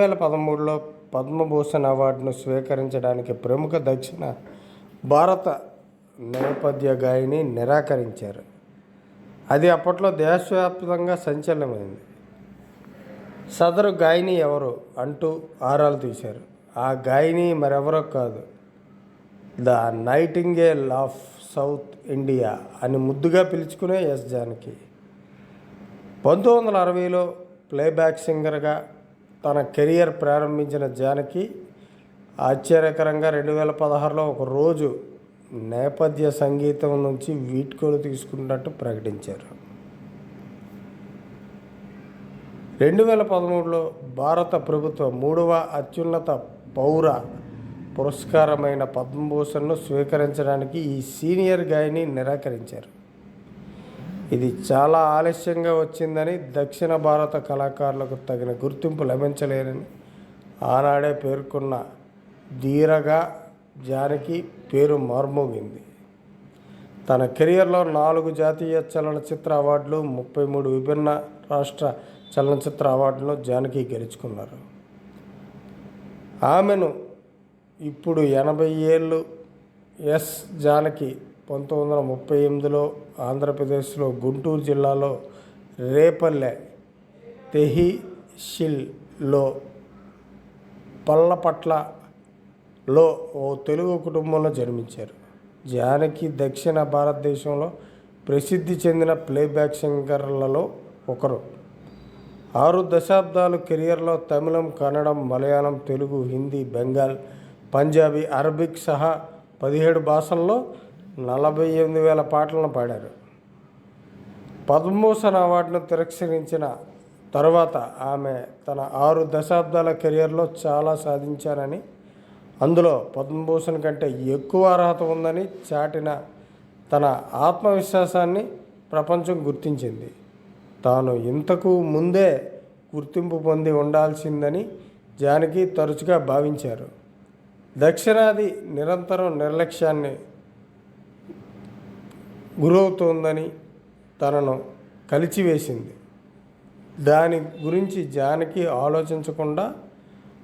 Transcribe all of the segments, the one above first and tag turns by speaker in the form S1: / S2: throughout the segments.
S1: వేల పదమూడులో పద్మభూషణ్ అవార్డును స్వీకరించడానికి ప్రముఖ దక్షిణ భారత నేపథ్య గాయని నిరాకరించారు. అది అప్పట్లో దేశవ్యాప్తంగా సంచలనమైంది. సదరు గాయని ఎవరు అంటూ ఆరాలు తీశారు. ఆ గాయని మరెవరో కాదు. The nightingale of South India అని ముద్దుగా పిలుచుకునే ఎస్ జానకి. పంతొమ్మిది వందల అరవైలో ప్లేబ్యాక్ సింగర్గా తన కెరియర్ ప్రారంభించిన జానకి ఆశ్చర్యకరంగా రెండు వేల పదహారులో ఒక రోజు నేపథ్య సంగీతం నుంచి వీడ్కోలు తీసుకున్నట్టు ప్రకటించారు. రెండు వేల పదమూడులో భారత ప్రభుత్వ మూడవ అత్యున్నత పౌర పురస్కారమైన పద్మభూషణ్ను స్వీకరించడానికి ఈ సీనియర్ గాయని నిరాకరించారు. ఇది చాలా ఆలస్యంగా వచ్చిందని దక్షిణ భారత కళాకారులకు తగిన గుర్తింపు లభించలేరని ఆనాడే పేర్కొన్న ధీరగా జానకి పేరు మార్మోగింది. తన కెరియర్లో నాలుగు జాతీయ చలనచిత్ర అవార్డులు ముప్పై మూడు విభిన్న రాష్ట్ర చలనచిత్ర అవార్డులను జానకి గెలుచుకున్నారు. ఆమెను ఇప్పుడు ఎనభై ఏళ్ళు ఎస్ జానకి పంతొమ్మిది వందల ముప్పై ఎనిమిదిలో ఆంధ్రప్రదేశ్లో గుంటూరు జిల్లాలో రేపల్లె తెహిషిల్లో పల్లపట్లలో ఓ తెలుగు కుటుంబంలో జన్మించారు. జానకి దక్షిణ భారతదేశంలో ప్రసిద్ధి చెందిన ప్లేబ్యాక్ సింగర్లలో ఒకరు. ఆరు దశాబ్దాలు కెరియర్లో తమిళం కన్నడం మలయాళం తెలుగు హిందీ బెంగాల్ పంజాబీ అరబిక్ సహా పదిహేడు భాషల్లో నలభై ఎనిమిది వేల పాటలను పాడారు. పద్మభూషణ్ అవార్డును తిరస్కరించిన తర్వాత ఆమె తన ఆరు దశాబ్దాల కెరియర్లో చాలా సాధించారని అందులో పద్మభూషణ్ కంటే ఎక్కువ అర్హత ఉందని చాటిన తన ఆత్మవిశ్వాసాన్ని ప్రపంచం గుర్తించింది. తాను ఇంతకు ముందే గుర్తింపు పొంది ఉండాల్సిందని జానకి తరచుగా భావించారు. దక్షిణాది నిరంతరం నిర్లక్ష్యాన్ని గురవుతోందని తనను కలిచివేసింది. దాని గురించి జానకి ఆలోచించకుండా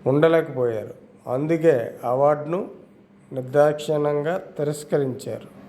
S1: ఉండలేకపోయారు. అందుకే అవార్డును నిర్దాక్షిణ్యంగా తిరస్కరించారు.